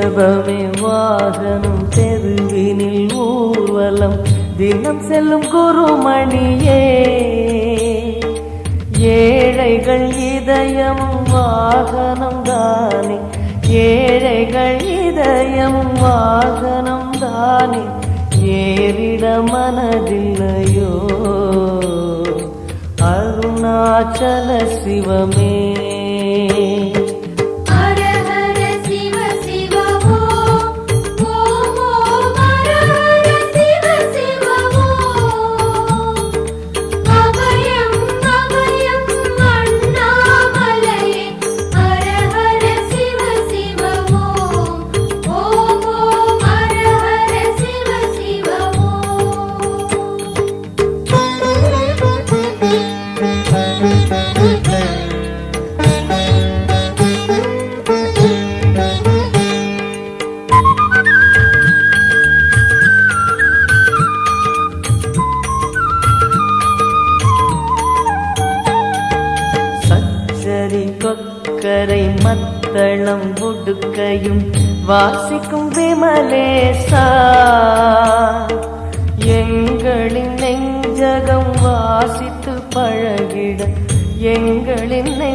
ரிஷபமே வாகனம் தெருவினில் ஊர்வலம் தினம் செல்லும் குருமணியே. ஏழைகள் இதயம் வாகனம் தானே. ஏழைகள் இதயம் வாகனம் தானே. ஏறிட மனதில்லையோ. அருணாச்சல சிவமே. கொக்கரை மத்தளம் ஒடுக்கையும் வாசிக்கும் விமலேசா எங்களின் நெஞ்சகம் வாசித்து பழகிட எங்களின் நெஞ்ச